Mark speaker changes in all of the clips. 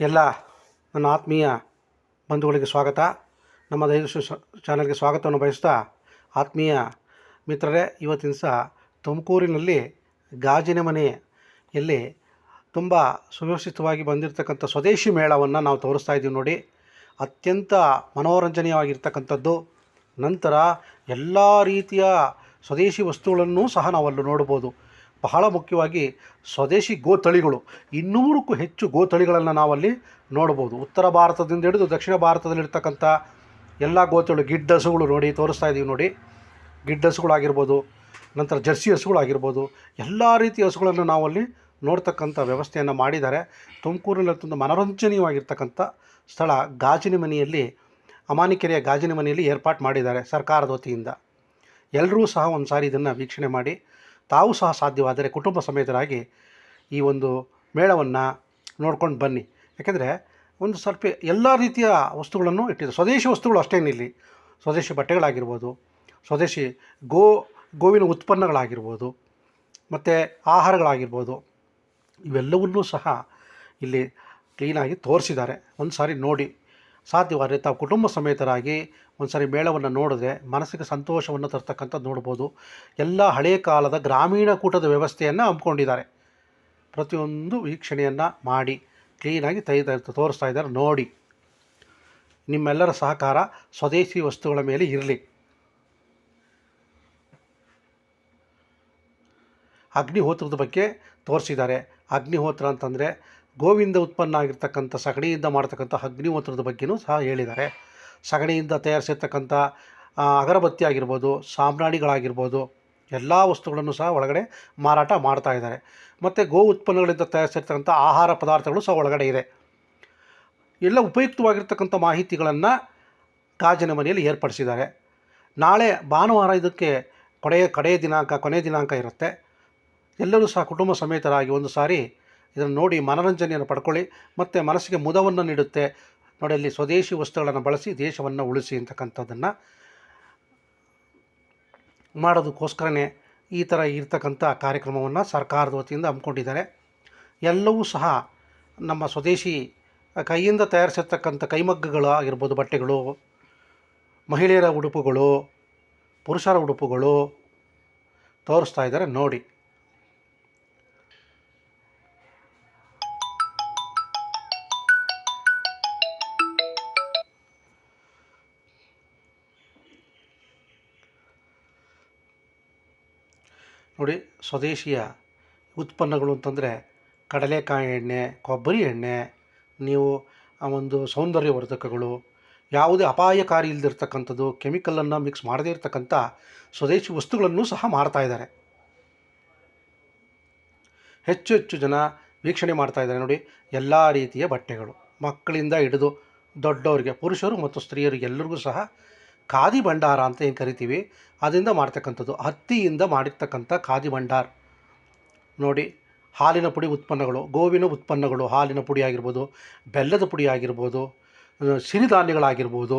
Speaker 1: ಎಲ್ಲ ನನ್ನ ಆತ್ಮೀಯ ಬಂಧುಗಳಿಗೆ ಸ್ವಾಗತ. ನಮ್ಮ ದೈವಶ್ರೀ ಚಾನಲ್ಗೆ ಸ್ವಾಗತವನ್ನು ಬಯಸ್ತಾ ಆತ್ಮೀಯ ಮಿತ್ರರೇ, ಇವತ್ತಿನ ಸಹ ತುಮಕೂರಿನಲ್ಲಿ ಗಾಜಿನ ಮನೆಯಲ್ಲಿ ತುಂಬ ಸುವ್ಯವಸ್ಥಿತವಾಗಿ ಬಂದಿರತಕ್ಕಂಥ ಸ್ವದೇಶಿ ಮೇಳವನ್ನು ನಾವು ತೋರಿಸ್ತಾ ಇದ್ದೀವಿ ನೋಡಿ. ಅತ್ಯಂತ ಮನೋರಂಜನೀಯವಾಗಿರ್ತಕ್ಕಂಥದ್ದು ನಂತರ ಎಲ್ಲ ರೀತಿಯ ಸ್ವದೇಶಿ ವಸ್ತುಗಳನ್ನು ಸಹ ನಾವಲ್ಲಿ ನೋಡ್ಬೋದು. ಬಹಳ ಮುಖ್ಯವಾಗಿ ಸ್ವದೇಶಿ ಗೋತಳಿಗಳು. ಇನ್ನೂರಕ್ಕೂ ಹೆಚ್ಚು ಗೋತಳಿಗಳನ್ನು ನಾವಲ್ಲಿ ನೋಡ್ಬೋದು ಉತ್ತರ ಭಾರತದಿಂದ ಹಿಡಿದು ದಕ್ಷಿಣ ಭಾರತದಲ್ಲಿರ್ತಕ್ಕಂಥ ಎಲ್ಲ ಗೋತಳಿ ಗಿಡ್ಡ ಹಸುಗಳು ನೋಡಿ ತೋರಿಸ್ತಾ ಇದ್ದೀವಿ ನೋಡಿ. ಗಿಡ್ಡ ಹಸುಗಳಾಗಿರ್ಬೋದು ನಂತರ ಜರ್ಸಿ ಹಸುಗಳಾಗಿರ್ಬೋದು ಎಲ್ಲ ರೀತಿಯ ಹಸುಗಳನ್ನು ನಾವಲ್ಲಿ ನೋಡ್ತಕ್ಕಂಥ ವ್ಯವಸ್ಥೆಯನ್ನು ಮಾಡಿದ್ದಾರೆ. ತುಮಕೂರಿನಲ್ಲಿ ತುಂಬ ಮನೋರಂಜನೀಯವಾಗಿರ್ತಕ್ಕಂಥ ಸ್ಥಳ ಗಾಜಿನ ಮನೆಯಲ್ಲಿ, ಅಮಾನಿಕೆರೆಯ ಗಾಜಿನ ಮನೆಯಲ್ಲಿ ಏರ್ಪಾಟ್ ಮಾಡಿದ್ದಾರೆ ಸರ್ಕಾರದ ವತಿಯಿಂದ. ಎಲ್ಲರೂ ಸಹ ಒಂದು ಸಾರಿ ಇದನ್ನು ವೀಕ್ಷಣೆ ಮಾಡಿ ತಾವು ಸಹ ಸಾಧ್ಯವಾದರೆ ಕುಟುಂಬ ಸಮೇತರಾಗಿ ಈ ಒಂದು ಮೇಳವನ್ನು ನೋಡ್ಕೊಂಡು ಬನ್ನಿ. ಯಾಕೆಂದರೆ ಒಂದು ಸ್ವಲ್ಪ ಎಲ್ಲ ರೀತಿಯ ವಸ್ತುಗಳನ್ನು ಇಟ್ಟಿದೆ ಸ್ವದೇಶಿ ವಸ್ತುಗಳು ಅಷ್ಟೇನಿಲ್ಲಿ ಸ್ವದೇಶಿ ಬಟ್ಟೆಗಳಾಗಿರ್ಬೋದು, ಸ್ವದೇಶಿ ಗೋ, ಗೋವಿನ ಉತ್ಪನ್ನಗಳಾಗಿರ್ಬೋದು, ಮತ್ತು ಆಹಾರಗಳಾಗಿರ್ಬೋದು, ಇವೆಲ್ಲವನ್ನೂ ಸಹ ಇಲ್ಲಿ ಕ್ಲೀನಾಗಿ ತೋರಿಸಿದ್ದಾರೆ. ಒಂದು ಸಾರಿ ನೋಡಿ. ಸಾಧ್ಯವಾದರೆ ತಾವು ಕುಟುಂಬ ಸಮೇತರಾಗಿ ಒಂದು ಸಾರಿ ಮೇಳವನ್ನು ನೋಡಿದ್ರೆ ಮನಸ್ಸಿಗೆ ಸಂತೋಷವನ್ನು ತರ್ತಕ್ಕಂಥದ್ದು ನೋಡ್ಬೋದು. ಎಲ್ಲ ಹಳೆಯ ಕಾಲದ ಗ್ರಾಮೀಣ ಕೂಟದ ವ್ಯವಸ್ಥೆಯನ್ನು ಹಮ್ಮಿಕೊಂಡಿದ್ದಾರೆ. ಪ್ರತಿಯೊಂದು ವೀಕ್ಷಣೆಯನ್ನು ಮಾಡಿ ಕ್ಲೀನಾಗಿ ತೈ ತೋರಿಸ್ತಾ ಇದ್ದಾರೆ. ನೋಡಿ, ನಿಮ್ಮೆಲ್ಲರ ಸಹಕಾರ ಸ್ವದೇಶಿ ವಸ್ತುಗಳ ಮೇಲೆ ಇರಲಿ. ಅಗ್ನಿಹೋತ್ರದ ಬಗ್ಗೆ ತೋರಿಸಿದ್ದಾರೆ. ಅಗ್ನಿಹೋತ್ರ ಅಂತಂದರೆ ಗೋವಿಂದ ಉತ್ಪನ್ನ ಆಗಿರ್ತಕ್ಕಂಥ ಸಗಣಿಯಿಂದ ಮಾಡ್ತಕ್ಕಂಥ ಅಗ್ನಿಹೋತ್ರದ ಬಗ್ಗೆಯೂ ಸಹ ಹೇಳಿದ್ದಾರೆ. ಸಗಣಿಯಿಂದ ತಯಾರಿಸಿರ್ತಕ್ಕಂಥ ಅಗರಬತ್ತಿ ಆಗಿರ್ಬೋದು, ಸಾಮ್ರಾಣಿಗಳಾಗಿರ್ಬೋದು, ಎಲ್ಲ ವಸ್ತುಗಳನ್ನು ಸಹ ಒಳಗಡೆ ಮಾರಾಟ ಮಾಡ್ತಾ ಇದ್ದಾರೆ. ಮತ್ತು ಗೋ ಉತ್ಪನ್ನಗಳಿಂದ ತಯಾರಿಸಿರ್ತಕ್ಕಂಥ ಆಹಾರ ಪದಾರ್ಥಗಳು ಸಹ ಒಳಗಡೆ ಇದೆ. ಎಲ್ಲ ಉಪಯುಕ್ತವಾಗಿರ್ತಕ್ಕಂಥ ಮಾಹಿತಿಗಳನ್ನು ಗಾಜಿನ ಮನೆಯಲ್ಲಿ ಏರ್ಪಡಿಸಿದ್ದಾರೆ. ನಾಳೆ ಭಾನುವಾರ ಇದಕ್ಕೆ ಕೊನೆಯ ಕಡೆಯ ದಿನಾಂಕ, ಕೊನೆಯ ದಿನಾಂಕ ಇರುತ್ತೆ. ಎಲ್ಲರೂ ಸಹ ಕುಟುಂಬ ಸಮೇತರಾಗಿ ಒಂದು ಸಾರಿ ಇದನ್ನು ನೋಡಿ ಮನೋರಂಜನೆಯನ್ನು ಪಡ್ಕೊಳ್ಳಿ. ಮತ್ತು ಮನಸ್ಸಿಗೆ ಮುದವನ್ನು ನೀಡುತ್ತೆ. ನೋಡಿ, ಅಲ್ಲಿ ಸ್ವದೇಶಿ ವಸ್ತುಗಳನ್ನು ಬಳಸಿ ದೇಶವನ್ನು ಉಳಿಸಿ ಅಂತಕ್ಕಂಥದ್ದನ್ನು ಮಾಡೋದಕ್ಕೋಸ್ಕರನೇ ಈ ಥರ ಇರ್ತಕ್ಕಂಥ ಕಾರ್ಯಕ್ರಮವನ್ನು ಸರ್ಕಾರದ ವತಿಯಿಂದ ಹಮ್ಮಿಕೊಂಡಿದ್ದಾರೆ. ಎಲ್ಲವೂ ಸಹ ನಮ್ಮ ಸ್ವದೇಶಿ ಕೈಯಿಂದ ತಯಾರಿಸಿರ್ತಕ್ಕಂಥ ಕೈಮಗ್ಗಗಳು ಆಗಿರ್ಬೋದು, ಬಟ್ಟೆಗಳು, ಮಹಿಳೆಯರ ಉಡುಪುಗಳು, ಪುರುಷರ ಉಡುಪುಗಳು ತೋರಿಸ್ತಾ ಇದ್ದಾರೆ ನೋಡಿ. ನೋಡಿ, ಸ್ವದೇಶಿಯ ಉತ್ಪನ್ನಗಳು ಅಂತಂದರೆ ಕಡಲೆಕಾಯಿ ಎಣ್ಣೆ, ಕೊಬ್ಬರಿ ಎಣ್ಣೆ, ನೀವು ಆ ಒಂದು ಸೌಂದರ್ಯವರ್ಧಕಗಳು ಯಾವುದೇ ಅಪಾಯಕಾರಿ ಇಲ್ಲದಿರ್ತಕ್ಕಂಥದ್ದು ಕೆಮಿಕಲನ್ನು ಮಿಕ್ಸ್ ಮಾಡದೇ ಇರತಕ್ಕಂಥ ಸ್ವದೇಶಿ ವಸ್ತುಗಳನ್ನು ಸಹ ಮಾರ್ತಾ ಇದ್ದಾರೆ. ಹೆಚ್ಚು ಹೆಚ್ಚು ಜನ ವೀಕ್ಷಣೆ ಮಾಡ್ತಾ ಇದ್ದಾರೆ. ನೋಡಿ, ಎಲ್ಲ ರೀತಿಯ ಬಟ್ಟೆಗಳು ಮಕ್ಕಳಿಂದ ಹಿಡಿದು ದೊಡ್ಡವರಿಗೆ, ಪುರುಷರು ಮತ್ತು ಸ್ತ್ರೀಯರು ಎಲ್ಲರಿಗೂ ಸಹ ಖಾದಿ ಭಂಡಾರ ಅಂತ ಏನು ಕರಿತೀವಿ? ಅದರಿಂದ ಮಾಡ್ತಕ್ಕಂಥದ್ದು. ಹತ್ತಿಯಿಂದ ಮಾಡಿರ್ತಕ್ಕಂಥ ಖಾದಿ ಭಂಡಾರ. ನೋಡಿ, ಹಾಲಿನ ಪುಡಿ ಉತ್ಪನ್ನಗಳು, ಗೋವಿನ ಉತ್ಪನ್ನಗಳು ಹಾಲಿನ ಪುಡಿ ಆಗಿರ್ಬೋದು, ಬೆಲ್ಲದ ಪುಡಿ ಆಗಿರ್ಬೋದು ಸಿರಿಧಾನ್ಯಗಳಾಗಿರ್ಬೋದು.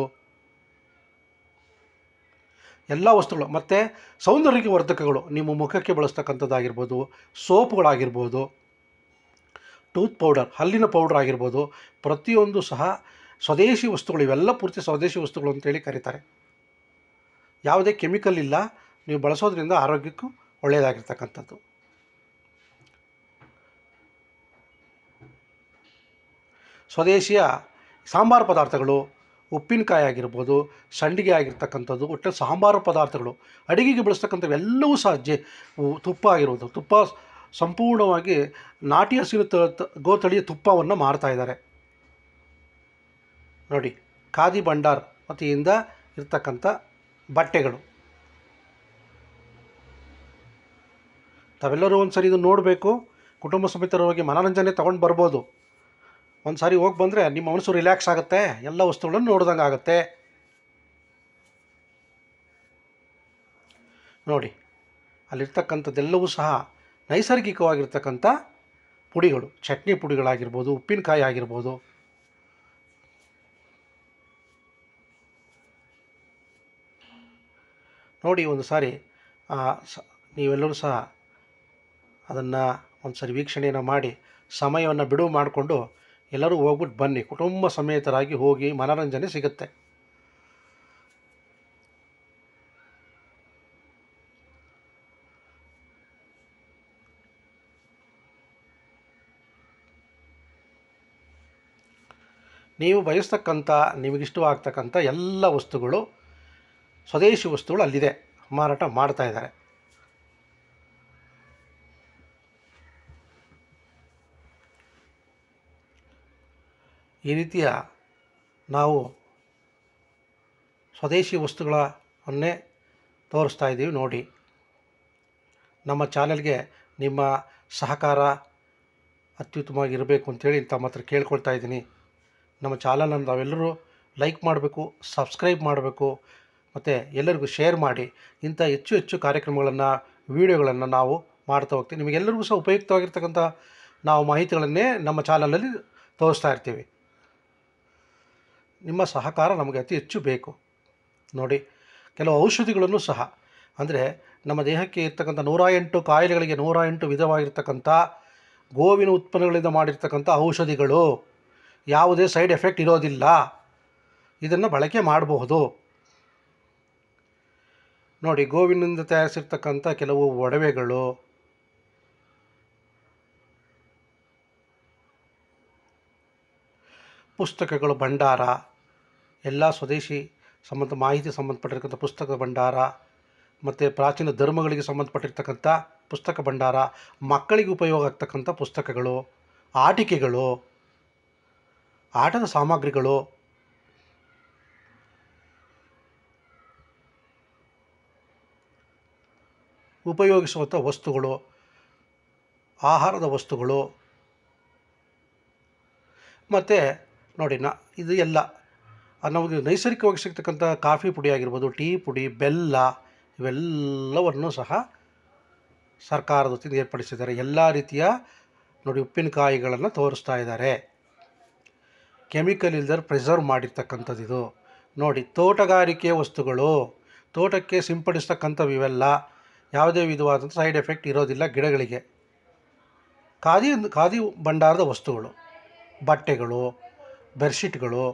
Speaker 1: ಎಲ್ಲ ವಸ್ತುಗಳು. ಮತ್ತು ಸೌಂದರ್ಯ ವರ್ಧಕಗಳು. ನಿಮ್ಮ ಮುಖಕ್ಕೆ ಬಳಸ್ತಕ್ಕಂಥದ್ದಾಗಿರ್ಬೋದು, ಸೋಪುಗಳಾಗಿರ್ಬೋದು, ಟೂತ್ ಪೌಡರ್, ಹಲ್ಲಿನ ಪೌಡರ್ ಆಗಿರ್ಬೋದು, ಪ್ರತಿಯೊಂದು ಸಹ ಸ್ವದೇಶಿ ವಸ್ತುಗಳು, ಇವೆಲ್ಲ ಪೂರ್ತಿ ಸ್ವದೇಶಿ ವಸ್ತುಗಳು ಅಂತೇಳಿ ಕರೀತಾರೆ. ಯಾವುದೇ ಕೆಮಿಕಲ್ ಇಲ್ಲ, ನೀವು ಬಳಸೋದ್ರಿಂದ ಆರೋಗ್ಯಕ್ಕೂ ಒಳ್ಳೆಯದಾಗಿರ್ತಕ್ಕಂಥದ್ದು. ಸ್ವದೇಶಿಯ ಸಾಂಬಾರು ಪದಾರ್ಥಗಳು ಉಪ್ಪಿನಕಾಯಿ ಆಗಿರ್ಬೋದು, ಸಂಡಿಗೆ ಆಗಿರ್ತಕ್ಕಂಥದ್ದು ಒಟ್ಟು ಸಾಂಬಾರು ಪದಾರ್ಥಗಳು, ಅಡುಗೆಗೆ ಬಳಸ್ತಕ್ಕಂಥವೆಲ್ಲವೂ ಸಹ ಜೆ ತುಪ್ಪ ಆಗಿರ್ಬೋದು. ತುಪ್ಪ ಸಂಪೂರ್ಣವಾಗಿ ನಾಟಿ ಹಸಿರು ತ- ಗೋತಳಿಯ ತುಪ್ಪವನ್ನು ಮಾರ್ತಾ ಇದ್ದಾರೆ. ನೋಡಿ, ಖಾದಿ ಭಂಡಾರ್ ವತಿಯಿಂದ ಇರ್ತಕ್ಕಂಥ ಬಟ್ಟೆಗಳು. ತಾವೆಲ್ಲರೂ ಒಂದು ಸರಿ ಇದು ನೋಡಬೇಕು, ಕುಟುಂಬ ಸಮೇತರವಾಗಿ ಮನೋರಂಜನೆ ತೊಗೊಂಡು ಬರ್ಬೋದು. ಒಂದು ಸಾರಿ ಹೋಗಿ ಬಂದರೆ ನಿಮ್ಮ ಮನಸ್ಸು ರಿಲ್ಯಾಕ್ಸ್ ಆಗುತ್ತೆ, ಎಲ್ಲ ವಸ್ತುಗಳನ್ನು ನೋಡ್ದಂಗೆ ಆಗುತ್ತೆ. ನೋಡಿ, ಅಲ್ಲಿರ್ತಕ್ಕಂಥದ್ದೆಲ್ಲವೂ ಸಹ ನೈಸರ್ಗಿಕವಾಗಿರ್ತಕ್ಕಂಥ ಪುಡಿಗಳು, ಚಟ್ನಿ ಪುಡಿಗಳಾಗಿರ್ಬೋದು, ಉಪ್ಪಿನಕಾಯಿ ಆಗಿರ್ಬೋದು. ನೋಡಿ ಒಂದು ಸಾರಿ ನೀವೆಲ್ಲರೂ ಸಹ ಅದನ್ನು ಒಂದು ಸಾರಿ ವೀಕ್ಷಣೆಯನ್ನು ಮಾಡಿ, ಸಮಯವನ್ನು ಬಿಡುವು ಮಾಡಿಕೊಂಡು ಎಲ್ಲರೂ ಹೋಗ್ಬಿಟ್ಟು ಬನ್ನಿ. ಕುಟುಂಬ ಸಮೇತರಾಗಿ ಹೋಗಿ ಮನೋರಂಜನೆ ಸಿಗುತ್ತೆ. ನೀವು ಬಯಸ್ತಕ್ಕಂಥ, ನಿಮಗಿಷ್ಟವಾಗ್ತಕ್ಕಂಥ ಎಲ್ಲ ವಸ್ತುಗಳು ಸ್ವದೇಶಿ ವಸ್ತುಗಳು ಅಲ್ಲಿದೆ. ಮಾರಾಟ ಮಾಡ್ತಾ ಇದ್ದಾರೆ. ಈ ರೀತಿಯ ನಾವು ಸ್ವದೇಶಿ ವಸ್ತುಗಳನ್ನೇ ತೋರಿಸ್ತಾ ಇದ್ದೀವಿ ನೋಡಿ. ನಮ್ಮ ಚಾನೆಲ್ಗೆ ನಿಮ್ಮ ಸಹಕಾರ ಅತ್ಯುತ್ತಮವಾಗಿರಬೇಕು ಅಂತೇಳಿ ತಮ್ಮ ಹತ್ರ ಕೇಳ್ಕೊಳ್ತಾ ಇದ್ದೀನಿ. ನಮ್ಮ ಚಾನಲನ್ನು ನಾವೆಲ್ಲರೂ ಲೈಕ್ ಮಾಡಬೇಕು, ಸಬ್ಸ್ಕ್ರೈಬ್ ಮಾಡಬೇಕು ಮತ್ತು ಎಲ್ಲರಿಗೂ ಶೇರ್ ಮಾಡಿ ಇಂಥ ಹೆಚ್ಚು ಹೆಚ್ಚು ಕಾರ್ಯಕ್ರಮಗಳನ್ನು ವೀಡಿಯೋಗಳನ್ನು ನಾವು ಮಾಡ್ತಾ ಹೋಗ್ತೀವಿ. ನಿಮಗೆಲ್ಲರಿಗೂ ಸಹ ಉಪಯುಕ್ತವಾಗಿರ್ತಕ್ಕಂಥ ನಾವು ಮಾಹಿತಿಗಳನ್ನೇ ನಮ್ಮ ಚಾನಲಲ್ಲಿ ತೋರಿಸ್ತಾ ಇರ್ತೀವಿ. ನಿಮ್ಮ ಸಹಕಾರ ನಮಗೆ ಅತಿ ಹೆಚ್ಚು ಬೇಕು. ನೋಡಿ, ಕೆಲವು ಔಷಧಿಗಳನ್ನು ಸಹ, ಅಂದರೆ ನಮ್ಮ ದೇಹಕ್ಕೆ ಇರ್ತಕ್ಕಂಥ ನೂರ ಎಂಟು ಕಾಯಿಲೆಗಳಿಗೆ ನೂರ ಎಂಟು ವಿಧವಾಗಿರ್ತಕ್ಕಂಥ ಗೋವಿನ ಉತ್ಪನ್ನಗಳಿಂದ ಮಾಡಿರ್ತಕ್ಕಂಥ ಔಷಧಿಗಳು ಯಾವುದೇ ಸೈಡ್ ಎಫೆಕ್ಟ್ ಇರೋದಿಲ್ಲ. ಇದನ್ನು ಬಳಕೆ ಮಾಡಬಹುದು. ನೋಡಿ ಗೋವಿನಿಂದ ತಯಾರಿಸಿರ್ತಕ್ಕಂಥ ಕೆಲವು ಒಡವೆಗಳು. ಪುಸ್ತಕಗಳು ಭಂಡಾರ. ಎಲ್ಲ ಸ್ವದೇಶಿ ಸಂಬಂಧ, ಮಾಹಿತಿ ಸಂಬಂಧಪಟ್ಟಿರ್ತಕ್ಕಂಥ ಪುಸ್ತಕ ಭಂಡಾರ, ಮತ್ತು ಪ್ರಾಚೀನ ಧರ್ಮಗಳಿಗೆ ಸಂಬಂಧಪಟ್ಟಿರ್ತಕ್ಕಂಥ ಪುಸ್ತಕ ಭಂಡಾರ, ಮಕ್ಕಳಿಗೆ ಉಪಯೋಗ ಆಗ್ತಕ್ಕಂಥ ಪುಸ್ತಕಗಳು, ಆಟಿಕೆಗಳು, ಆಟದ ಸಾಮಗ್ರಿಗಳು ಉಪಯೋಗಿಸುವಂಥ ವಸ್ತುಗಳು, ಆಹಾರದ ವಸ್ತುಗಳು. ಮತ್ತು ನೋಡಿ, ನಾ, ಇದು ಎಲ್ಲ ನಮಗೆ ನೈಸರ್ಗಿಕವಾಗಿ ಸಿಗ್ತಕ್ಕಂಥ ಕಾಫಿ ಪುಡಿ ಆಗಿರ್ಬೋದು, ಟೀ ಪುಡಿ, ಬೆಲ್ಲ, ಇವೆಲ್ಲವನ್ನು ಸಹ ಸರ್ಕಾರದ ವತಿಯಿಂದ ಏರ್ಪಡಿಸಿದ್ದಾರೆ. ಎಲ್ಲ ರೀತಿಯ ನೋಡಿ, ಉಪ್ಪಿನಕಾಯಿಗಳನ್ನು ತೋರಿಸ್ತಾ ಇದ್ದಾರೆ. ಕೆಮಿಕಲ್ ಇಲ್ದರೆ ಪ್ರಿಸರ್ವ್ ಮಾಡಿರ್ತಕ್ಕಂಥದ್ದು ಇದು. ನೋಡಿ, ತೋಟಗಾರಿಕೆ ವಸ್ತುಗಳು, ತೋಟಕ್ಕೆ ಸಿಂಪಡಿಸ್ತಕ್ಕಂಥವು ಇವೆಲ್ಲ. ಯಾವುದೇ ವಿಧವಾದಂಥ ಸೈಡ್ ಎಫೆಕ್ಟ್ ಇರೋದಿಲ್ಲ ಗಿಡಗಳಿಗೆ. ಖಾದಿ ಖಾದಿ ಭಂಡಾರದ ವಸ್ತುಗಳು, ಬಟ್ಟೆಗಳು, ಬೆಡ್ಶೀಟ್ಗಳು,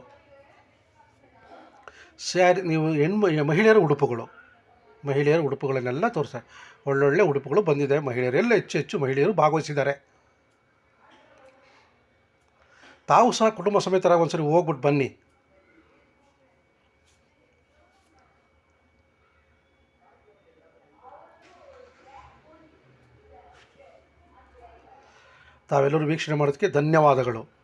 Speaker 1: ಸ್ಯಾರಿ, ನೀವು ಹೆಣ್ಣು ಮಹಿಳೆಯರ ಉಡುಪುಗಳು, ಮಹಿಳೆಯರ ಉಡುಪುಗಳನ್ನೆಲ್ಲ ತೋರಿಸ್ತಾರೆ ಒಳ್ಳೊಳ್ಳೆ ಉಡುಪುಗಳು ಬಂದಿದೆ, ಮಹಿಳೆಯರೆಲ್ಲ ಹೆಚ್ಚು ಹೆಚ್ಚು ಮಹಿಳೆಯರು ಭಾಗವಹಿಸಿದ್ದಾರೆ. ತಾವು ಸಹ ಕುಟುಂಬ ಸಮೇತರಾಗಿ ಒಂದ್ಸರಿ ಹೋಗ್ಬಿಟ್ಟು ಬನ್ನಿ. ತಾವೆಲ್ಲರೂ ವೀಕ್ಷಣೆ ಮಾಡೋದಕ್ಕೆ ಧನ್ಯವಾದಗಳು.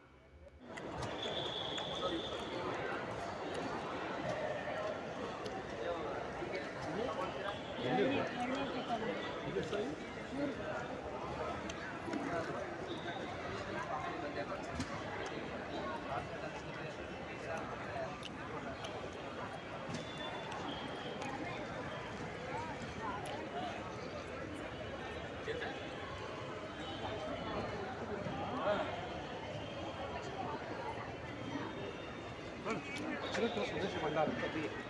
Speaker 1: ಸ್ವದೇಶಿ ಭಂಡಾರ ಹೊತ್ತು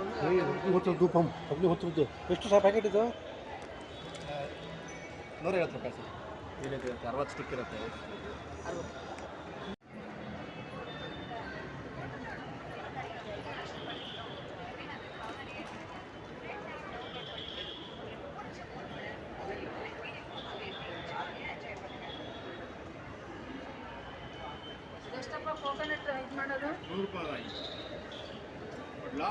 Speaker 1: ಧೂಪಂ ಪಂಪ್ ಹೊತ್ತದ್ದು ಎಷ್ಟು ಸಹ ಪ್ಯಾಕೆಟ್ ಇದು?
Speaker 2: ನೂರೈವತ್ತು ರೂಪಾಯಿ ಸರ್. ಅರವತ್ತು ಸ್ಟಿಕ್ ಇರುತ್ತೆ
Speaker 3: ಎಷ್ಟಪ್ಪ ಕೋಕೋನಟ್ ಇದು ಮಾಡೋದು
Speaker 2: ನೂರು ರೂಪಾಯಿ ಕೊಡ್ಲಾ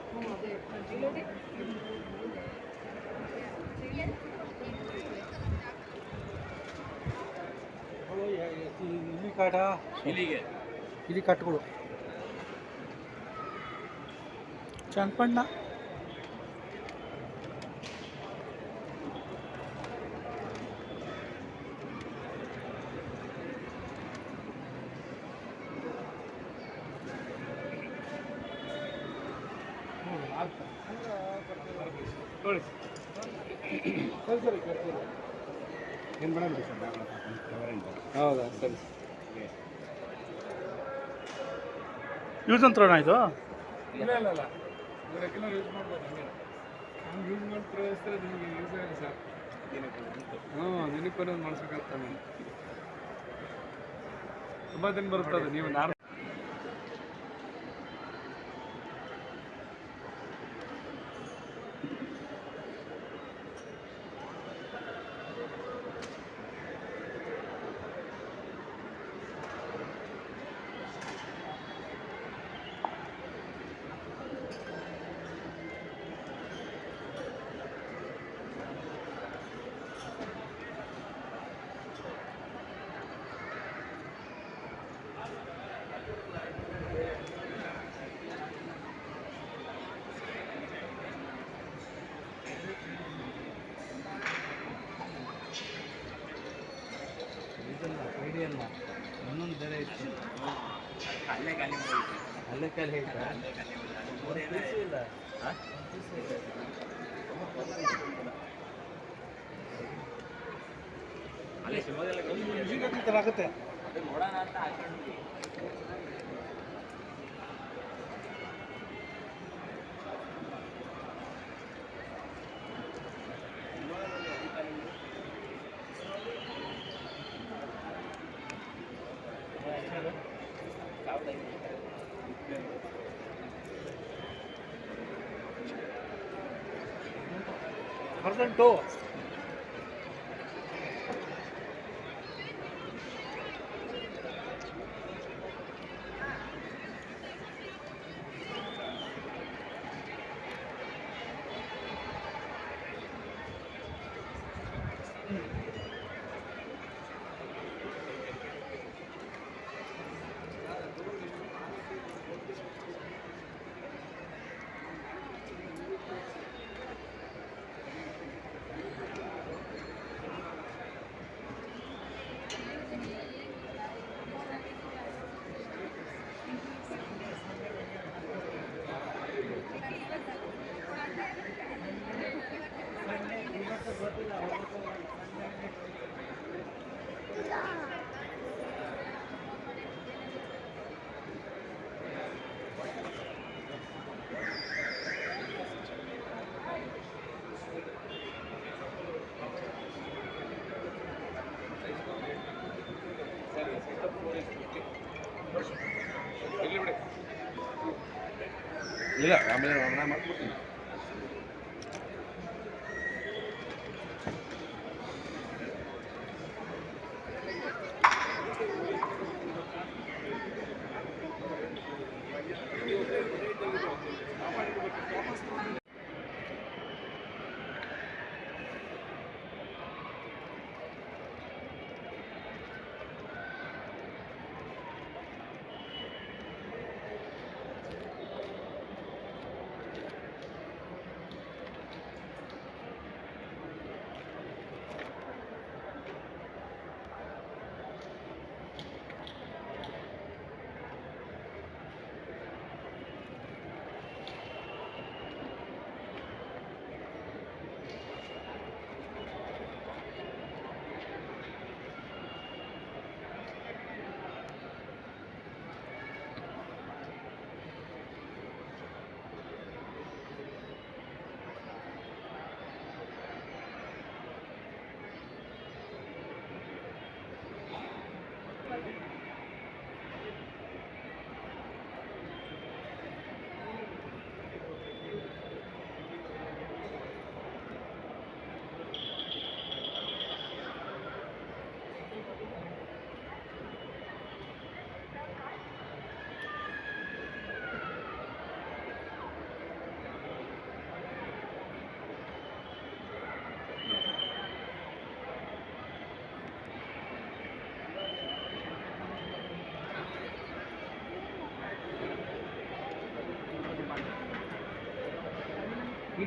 Speaker 1: ಇಲಿ ಕಾಟ
Speaker 2: ಇಲ್ಲಿಗೆ.
Speaker 1: ಇಲ್ಲಿ ಕಟ್ಗಳು. ಚಂಪಣ್ಣ
Speaker 2: ನೋಡಿ
Speaker 1: ಸರಿ ಸರಿ ಏನು ಸರ್ ಹೌದಾ? ಸರಿ. ಯೂಸ್ ಅಂತ ಇದು?
Speaker 2: ಇಲ್ಲ ಇಲ್ಲ ಇಲ್ಲ. ರೆಗ್ಯುಲರ್ ಯೂಸ್ ಮಾಡ್ಬೋದು ಹಂಗೆ. ಹಂಗೆ ಯೂಸ್ ಮಾಡಿ ನಿಮಗೆ ಯೂಸ್ ಆಗಲ್ಲ ಸರ್ ಹ್ಞೂ ದಿನಕ್ಕೆ ಒಂದೊಂದು ಮಾಡಿಸ್ಬೇಕಾಗ್ತಾನೆ ತುಂಬ ದಿನ ಬರುತ್ತೆ ಅದು ನೀವು ನಾರ್ ಅಲ್ಲೇ ಖಾಲಿ
Speaker 4: ಅಲ್ಲೇ ಐತಾ ಇಲ್ಲ
Speaker 2: ಅಲ್ಲೇ ಶಿವಮೊಗ್ಗದಲ್ಲೇ
Speaker 1: ಈ ಥರ ಆಗುತ್ತೆ
Speaker 2: ನೋಡೋಣ ಅಂತ ಹಾಕೊಂಡು
Speaker 1: ಪರ್ಸೆಂಟು
Speaker 2: ಇಲ್ಲ ಆಮೇಲೆ ನಾನು ಮಾಡ್ಬಿಡ್ತೀನಿ
Speaker 4: ಹೀಟ್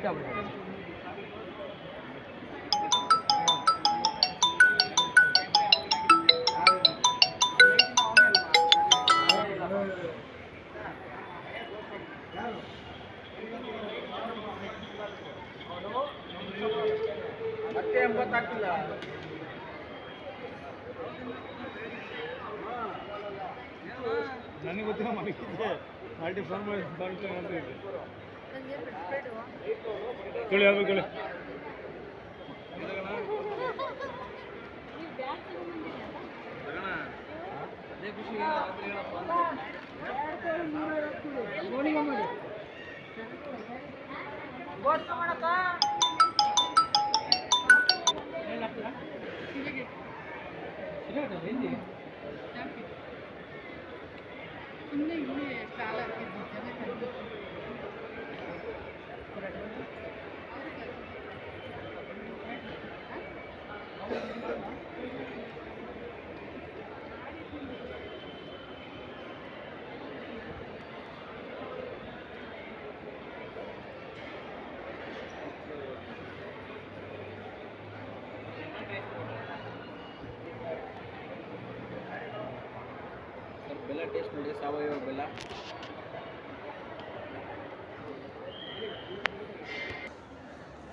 Speaker 4: ಆಗ್ಬಿಡುತ್ತೆ.
Speaker 2: ಮತ್ತೆ ಎಂಬತ್ತಾಗ್ತಿಲ್ಲ ನನಗೆ ಗೊತ್ತಿಲ್ಲ ಮಲಗಿದ್ದೆ. ಮಲ್ಟಿ ಬರ್ತೀನಿ ಅಂತ
Speaker 3: ಬಿಟ್ಬಿಡು
Speaker 2: ಕೇಳಿ ಹೇಳ್ಬೇಕು
Speaker 4: ಸಾವಯವ ಬೆಲ್ಲ.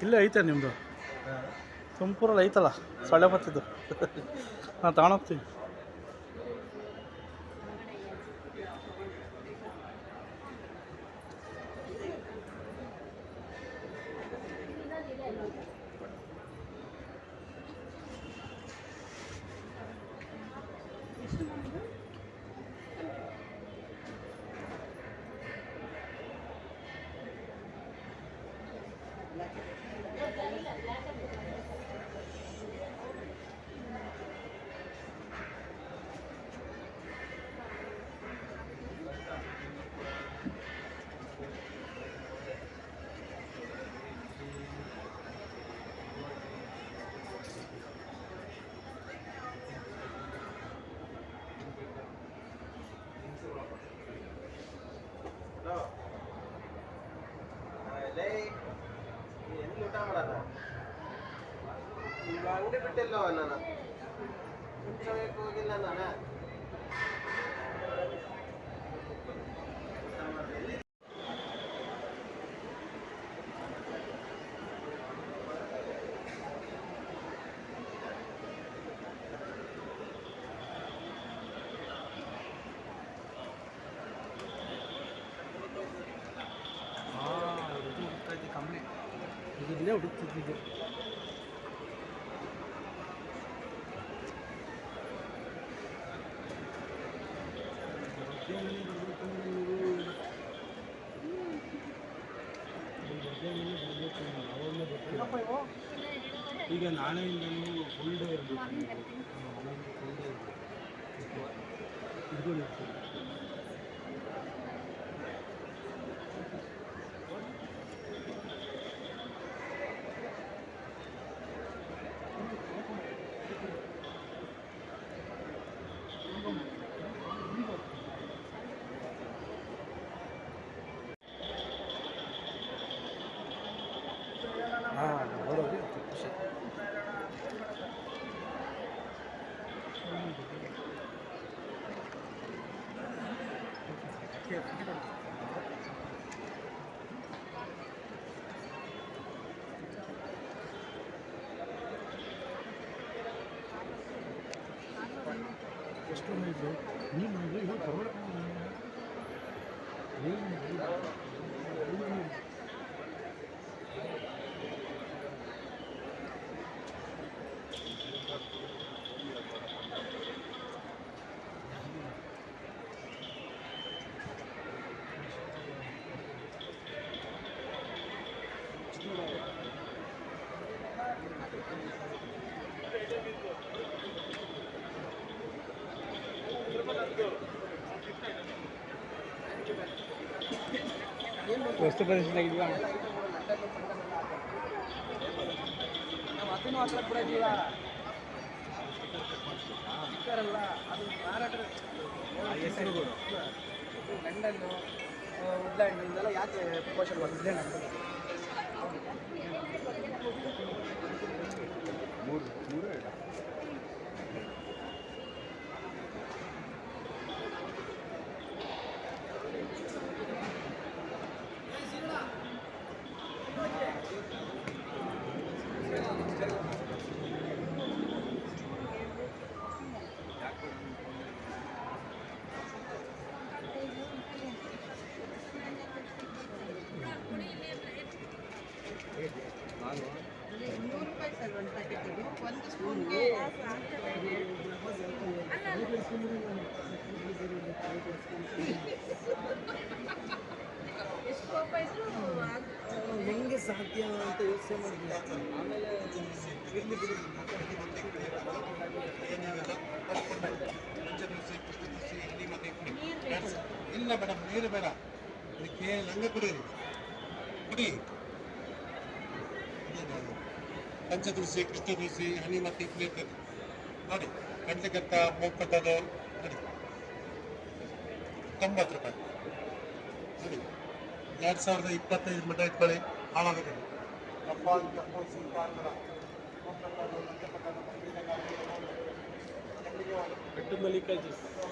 Speaker 5: ಇಲ್ಲೇ ಐತೆ ನಿಮ್ಮದು ತುಮಕೂರಲ್ಲಿ ಐತಲ್ಲ ಸೊಳ್ಳೆ ಬತ್ತಿದ್ದು. ನಾನು ತಗೊಂಡೋಗ್ತೀವಿ
Speaker 6: ಈಗ ಅಂಗಡಿ ಬಿಟ್ಟಿಲ್ಲ ನಾನು ಸಮಯಕ್ಕೆ ಹೋಗಿಲ್ಲ ನಾನು
Speaker 5: ಇಲ್ಲೇ ಹುಡುಕ್ತಿದ್ದಿದ್ದು ಈಗ ಹಾಂ ཁས ཁས ཁས ཁས
Speaker 2: ವಸ್ತು
Speaker 4: ಮಾರಾಟ ಹೆಸರುಗಳು ಲಂಡನ್ನು ವುಡ್ಲ್ಯಾಂಡ್ ಇದೆಲ್ಲ ಯಾಕೆ ಪ್ರಮೋಷನ್ ಮಾಡಿ ವುಡ್ಲ್ಯಾಂಡ್
Speaker 3: ಮೂರು ಮೂರು ಎರಡು
Speaker 5: ನೂರು ರೂಪಾಯಿ ಸರ್ ಒಂದು ಪ್ಯಾಕೆಟ್ ಇದು ಒಂದು ಸ್ಪೂನ್ಗೆ ಎಷ್ಟು ಕೋಪ ಇದ್ರು
Speaker 7: ಹೆಂಗೆ ಸಾಧ್ಯ ಅಂತ ಯೋಚನೆ ಮಾಡಿದ್ವಿ ಆಮೇಲೆ ಇರ್ಲಿ ಬಿಡಿ
Speaker 6: ಇಲ್ಲ ಮೇಡಮ್ ನೀರು ಬೇಡ. ಅದಕ್ಕೆ ಲಂಗ ಕುಡಿಯಿರಿ ಕುಡಿ ಪಂಚತುಳಸಿ ಕೃಷ್ಣ ತುಳಸಿ ಹನಿ ಮತ್ತೆ ಇರ್ತದೆ ನೋಡಿ ಕಡ್ಲೆಗತ್ತ ಮೂಕ್ಕಟ್ಟದು ನೋಡಿ ತೊಂಬತ್ತು ರೂಪಾಯಿ ನೋಡಿ, ಎರಡು ಸಾವಿರದ ಇಪ್ಪತ್ತೈದು ಮಟ್ಟ ಇಟ್ಕೊಳ್ಳಿ ಹಾಳಾಗುತ್ತೆ.
Speaker 2: డబ్బాలు తక్కువ సుల్తాన్ల పెట్టుమల్లికా చేస్తారు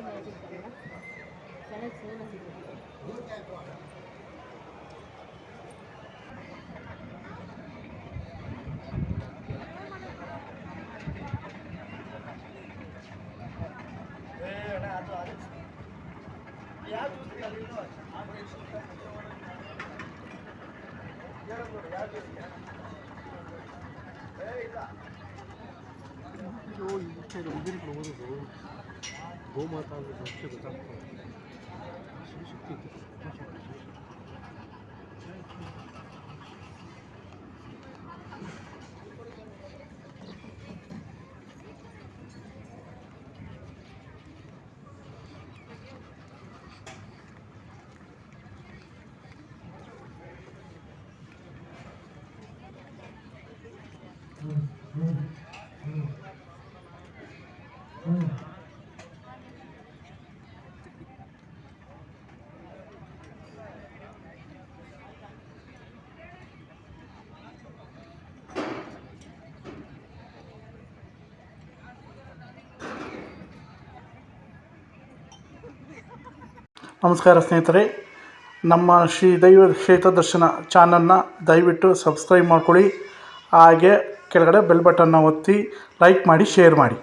Speaker 2: Thank you. గోమాతాను రక్షకుత శివశక్తి ನಮಸ್ಕಾರ ಸ್ನೇಹಿತರೆ, ನಮ್ಮ ಶ್ರೀ ದೈವ ಕ್ಷೇತ್ರ ದರ್ಶನ ಚಾನಲ್ನ ದಯವಿಟ್ಟು ಸಬ್ಸ್ಕ್ರೈಬ್ ಮಾಡ್ಕೊಳ್ಳಿ. ಹಾಗೆ ಕೆಳಗಡೆ ಬೆಲ್ ಬಟನ್ನ ಒತ್ತಿ ಲೈಕ್ ಮಾಡಿ, ಶೇರ್ ಮಾಡಿ.